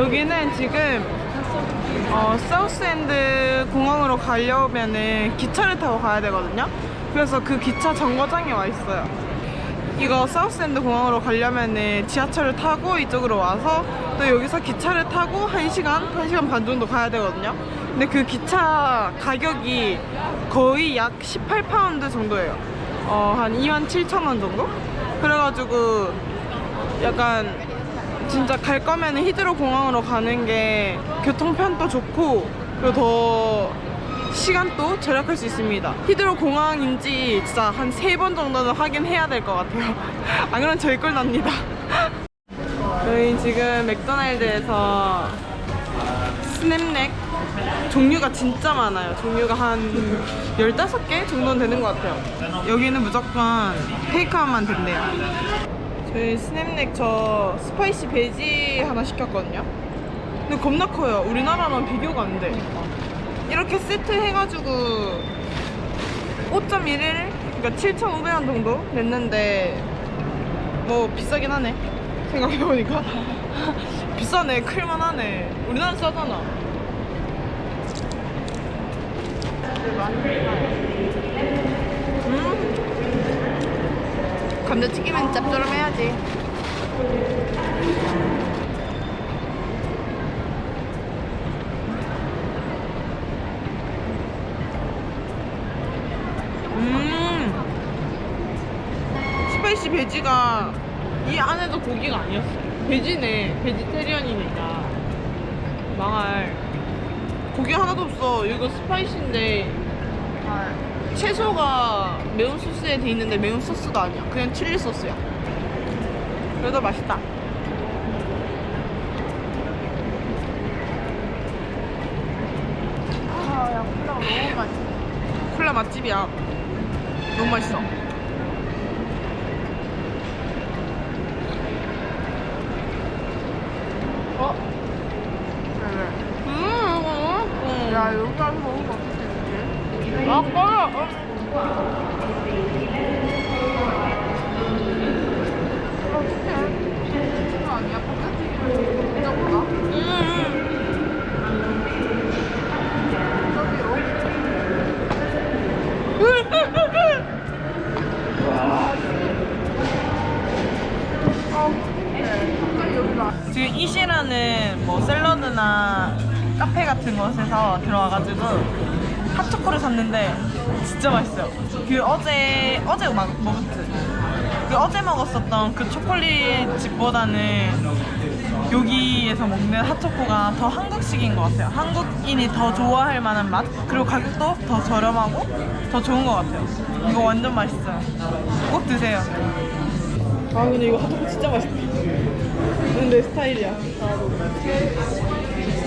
여기는 지금 어, 사우스엔드 공항으로 가려면은 기차를 타고 가야 되거든요. 그래서 그 기차 정거장에 와 있어요. 이거 사우스엔드 공항으로 가려면은 지하철을 타고 이쪽으로 와서 또 여기서 기차를 타고 1시간, 1시간 반 정도 가야 되거든요. 근데 그 기차 가격이 거의 약 18파운드 정도예요. 어, 한 2만 7천 원 정도? 그래가지고 약간 진짜 갈 거면은 히드로 공항으로 가는 게 교통편도 좋고 그리고 더 시간도 절약할 수 있습니다. 히드로 공항인지 진짜 한 세 번 정도는 확인해야 될 것 같아요. 안 그러면 저희 꼴 납니다. 저희 지금 맥도날드에서 스냅넥 종류가 진짜 많아요. 종류가 한 15개 정도는 되는 것 같아요. 여기는 무조건 테이크아웃만 된대요. 저희 스냅넥 저 스파이시 베지 하나 시켰거든요. 근데 겁나 커요. 우리나라랑 비교가 안 돼. 이렇게 세트 해가지고 5.1일 그러니까 7,500원 정도 냈는데 뭐 비싸긴 하네. 생각해보니까 비싸네. 클만하네. 우리나라 싸잖아. 음. 감자튀김은 짭조름해야지. 음. 스파이시 베지가 이 안에도 고기가 아니었어요. 베지네. 베지테리언이니까. 망할. 고기 하나도 없어. 이거 스파이시인데 채소가 매운 소스에 돼 있는데 매운 소스도 아니야. 그냥 칠리 소스야. 그래도 맛있다. 아, 야, 콜라가 너무 맛있어. 콜라 맛집이야. 너무 맛있어. 어? 음, 이거 음. 야, 여기 가서. 아, 꺼려. 지금 이시라는 뭐 샐러드나 카페 같은 곳에서 들어와가지고 핫초코를 샀는데 진짜 맛있어요. 그 어제 어제 막 먹었지. 그 어제 먹었었던 그 초콜릿 집보다는 여기에서 먹는 핫초코가 더 한국식인 것 같아요. 한국인이 더 좋아할 만한 맛 그리고 가격도 더 저렴하고 더 좋은 것 같아요. 이거 완전 맛있어요. 꼭 드세요. 아 근데 이거 핫초코 진짜 맛있다. 내 스타일이야.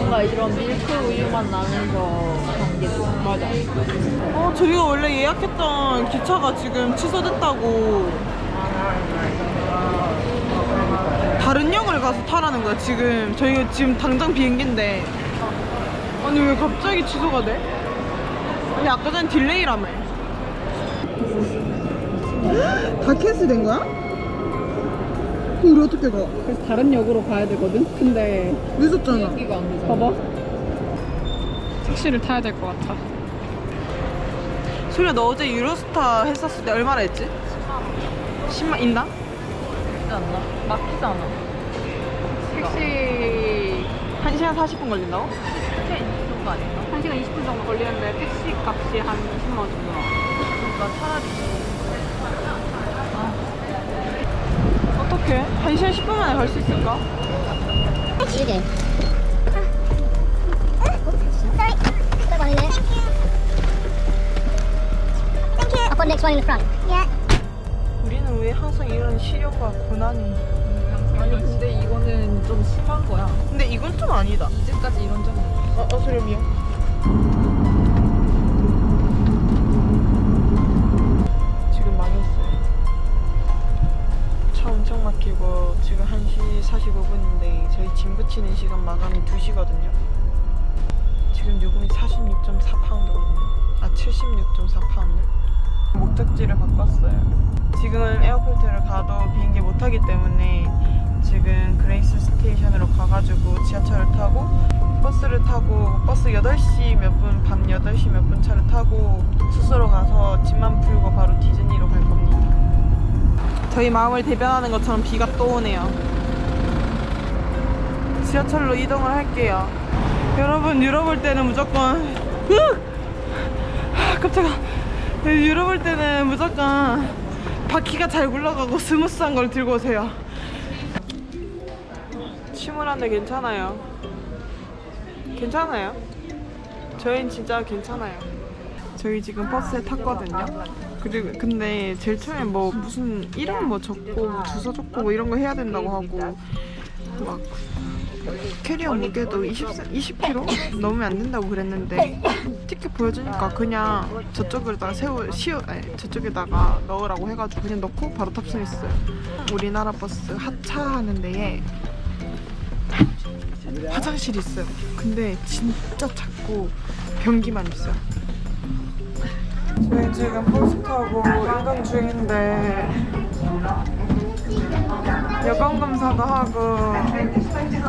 뭔가 이런 밀크 우유맛 나면서 좋아. 맞아. 어, 저희가 원래 예약했던 기차가 지금 취소됐다고. 다른 역을 가서 타라는 거야, 지금. 저희가 지금 당장 비행기인데. 아니, 왜 갑자기 취소가 돼? 아니, 아까 전에 딜레이라며. 다 캔슬된 거야? 그럼 우리 어떻게 가? 그래서 다른 역으로 가야 되거든? 근데 늦었잖아. 여기가 안 되잖아. 봐봐. 택시를 타야 될 것 같아. 소리야, 너 어제 유로스타 했었을 때 얼마나 했지? 10만 인당? 그렇지 않나? 막히잖아. 택시 1시간 40분 걸린다고? 택시 정도 아닌가? 1시간 20분 정도 걸리는데 택시 값이 한 20만 원 정도 나와. 그러니까 차라리 어떡해? 1시간 10분 만에 갈 수 있을까? 이게. Sorry. That one in there. Thank you. Thank you. I'll put next one in the front. Yeah. 우리는 왜 항상 이런 시련과 고난이 아니 근데 이거는 좀 심한 거야. 근데 이건 좀 아니다 이제까지 이런 적은 없어. 어, 어 소리 미안 붙이는 시간 마감이 2시거든요 지금 요금이 46.4파운드거든요 아 76.4파운드 목적지를 바꿨어요 지금 에어포트를 가도 비행기 못 타기 때문에 지금 그레이스 스테이션으로 가가지고 지하철을 타고 버스를 타고 버스 8시 몇 분, 밤 8시 몇 분 차를 타고 숙소로 가서 짐만 풀고 바로 디즈니로 갈 겁니다. 저희 마음을 대변하는 것처럼 비가 또 오네요. 지하철로 이동을 할게요. 여러분 유럽 올 때는 무조건 으악! 아, 깜짝아. 유럽 올 때는 무조건 바퀴가 잘 굴러가고 스무스한 걸 들고 오세요. 침울한데 괜찮아요. 괜찮아요. 저희는 진짜 괜찮아요. 저희 지금 버스에 탔거든요. 그리고 근데 제일 처음에 뭐 무슨 이름 뭐 적고 뭐 주소 적고 뭐 이런 거 해야 된다고 하고 막 캐리어 무게도 20, 20kg 넘으면 안 된다고 그랬는데 티켓 보여주니까 그냥 저쪽에다가 세우 시우 아니 저쪽에다가 넣으라고 해가지고 그냥 넣고 바로 탑승했어요. 우리나라 버스 하차하는 데에 화장실이 있어요. 근데 진짜 작고 변기만 있어요. 저희 지금 버스 타고 이동 중인데 여권 검사도 하고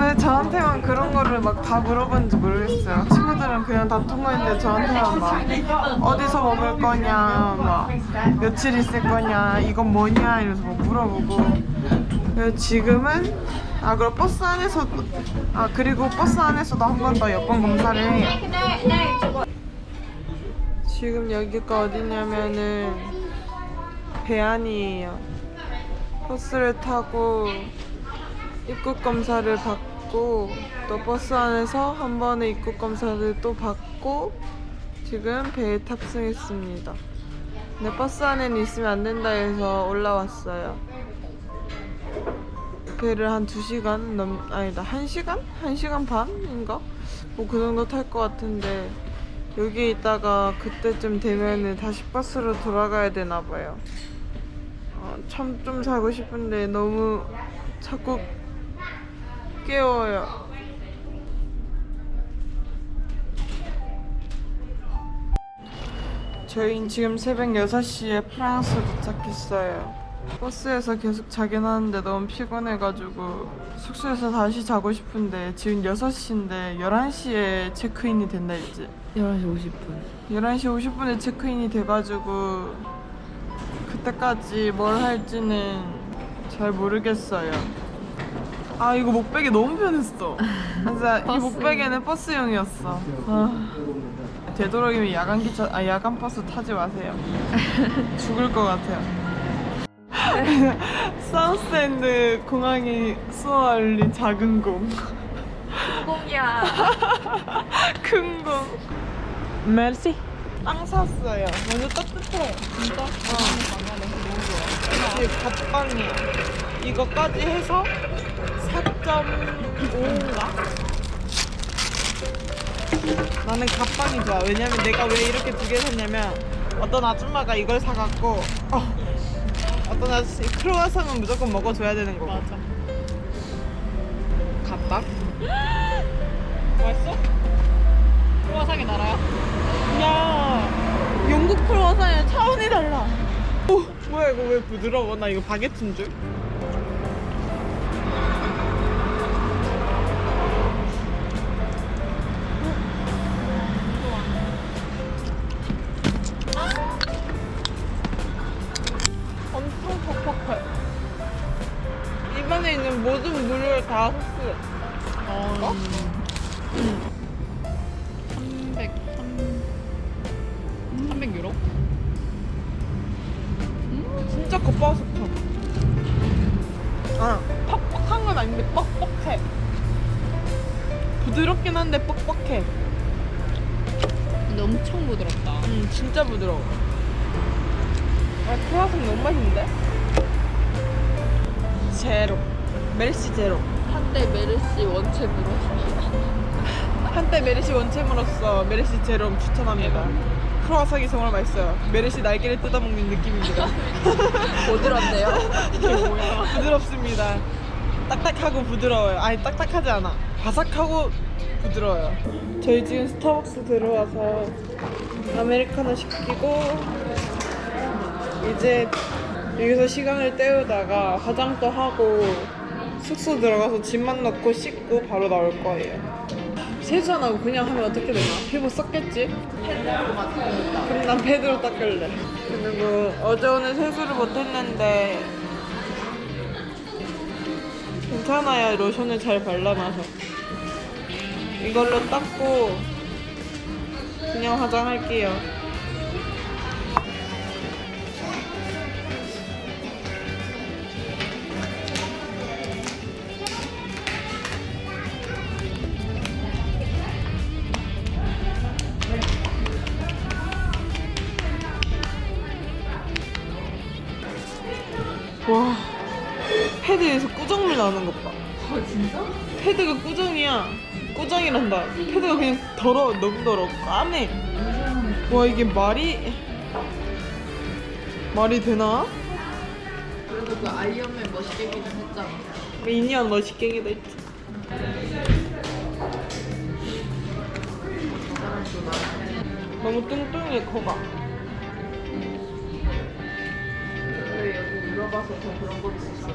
왜 저한테만 그런 거를 막 다 물어보는지 모르겠어요. 친구들은 그냥 다 통화했는데 저한테만 막 어디서 머물 거냐, 막 며칠 있을 거냐, 이건 뭐냐 이러면서 막 물어보고 지금은 아 그리고 버스 안에서 아 그리고 버스 안에서도 한 번 더 여권 검사를 해요. 지금 여기가 어디냐면은 배안이에요. 버스를 타고 입국 검사를 받고 또 버스 안에서 한 번의 입국 검사를 또 받고 지금 배에 탑승했습니다. 근데 버스 안에는 있으면 안 된다 해서 올라왔어요. 배를 한 2시간 넘 아니다 1시간? 1시간 반인가? 뭐 그 정도 탈 것 같은데 여기에 있다가 그때쯤 되면은 다시 버스로 돌아가야 되나 봐요. 어, 참좀 자고 싶은데 너무 자꾸 깨워요. 저희는 지금 새벽 6시에 프랑스 도착했어요. 버스에서 계속 자긴 하는데 너무 피곤해가지고 숙소에서 다시 자고 싶은데 지금 6시인데 11시에 체크인이 된다 했지. 11시 50분. 11시 50분에 체크인이 돼가지고 그때까지 뭘 할지는 잘 모르겠어요. 아 이거 목베개 너무 편했어. 진짜 이 버스. 목베개는 버스용이었어. 아, 되도록이면 야간 기차 아 야간 버스 타지 마세요. 죽을 것 같아요. 사우스엔드 공항이 쏘아올린 작은 공. 공이야. 큰 공. 멜시. 빵 샀어요. 완전 따뜻해. 진짜? 어. 이게 갓빵이야. 이거까지 해서 4.5인가? 나는 갓빵이 좋아. 왜냐면 내가 왜 이렇게 두 개 샀냐면 어떤 아줌마가 이걸 사갖고 어, 어떤 아저씨 크로와상은 무조건 먹어줘야 되는 거고. 맞아. 갓빵? 맛있어? 크로와상이 나라야? 야 영국 크로와상이랑 차원이 달라 오 뭐야 이거 왜 부드러워 나 이거 바게트인 줄 엄청 퍽퍽해 입안에 있는 모든 물을 다 흡수해 어. 300, 3, 300 유로? 진짜 겉바속촉. 아, 퍽퍽한 건 아닌데 뻑뻑해. 부드럽긴 한데 뻑뻑해. 근데 엄청 부드럽다. 음, 진짜 부드러워. 아, 크로와상 너무 맛있는데? 제로. 멜시 제로. 한때 메르시 원챔으로. 한때 메르시 원챔으로서 메르시 제로 추천합니다. 크로와상이 정말 맛있어요. 메르시 날개를 뜯어먹는 느낌입니다. 부드럽네요. 부드럽습니다. 딱딱하고 부드러워요. 아니 딱딱하지 않아. 바삭하고 부드러워요. 저희 지금 스타벅스 들어와서 아메리카노 시키고 이제 여기서 시간을 때우다가 화장도 하고 숙소 들어가서 짐만 넣고 씻고 바로 나올 거예요. 세수 안 하고 그냥 하면 어떻게 되나? 피부 썩겠지? 그럼 난 패드로 닦을래. 그리고 어제 오늘 세수를 못했는데 괜찮아요. 로션을 잘 발라놔서. 이걸로 닦고 그냥 화장할게요. 와 패드에서 꾸정물 나는 것 봐. 아 진짜? 패드가 꾸정이야. 꾸정이란다. 패드가 그냥 더러워, 너무 더러워. 까매. 와 이게 말이 말이 되나? 그래도 그 아이언맨 멋있게 기는 했잖아. 미니언 멋있게기도 했지. 너무 뚱뚱해 코가. 물어봐서 더 그런 것도 있어.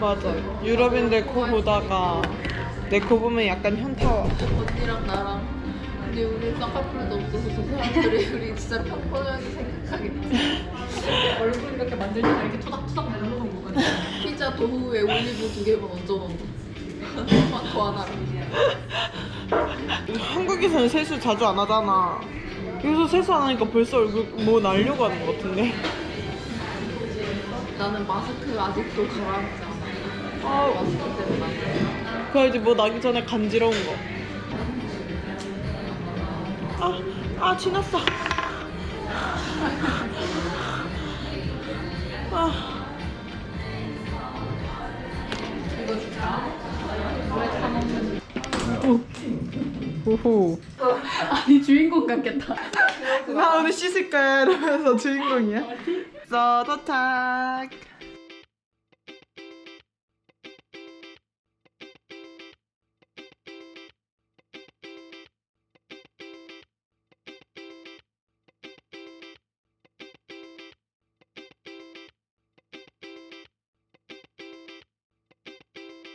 맞아. 유럽인들 코 보다가 내 코 보면 약간 현타 와. 언니랑 나랑 근데 우리 쌍꺼풀도 없어서 저 사람들이 우리 진짜 평범하게 생각하겠지. 얼굴 이렇게 만들 때 이렇게 투닥투닥 누르는 거거든. 피자 도후에 올리브 두 개만 얹어놓은 거. 토마토 하나랑. 한국에서는 세수 자주 안 하잖아. 여기서 세수 안 하니까 벌써 얼굴 뭐 날려고 하는 것 같은데. 나는 마스크 아직도 가라앉지 않아. 아, 마스크 때문에. 그래야지 뭐 나기 전에 간지러운 거. 아, 아 지났어. 아, 이거 줄까? 물에 타 먹는. 오호. 아니 주인공 같겠다. 나 오늘 씻을 거야 이러면서 주인공이야. 써 도착.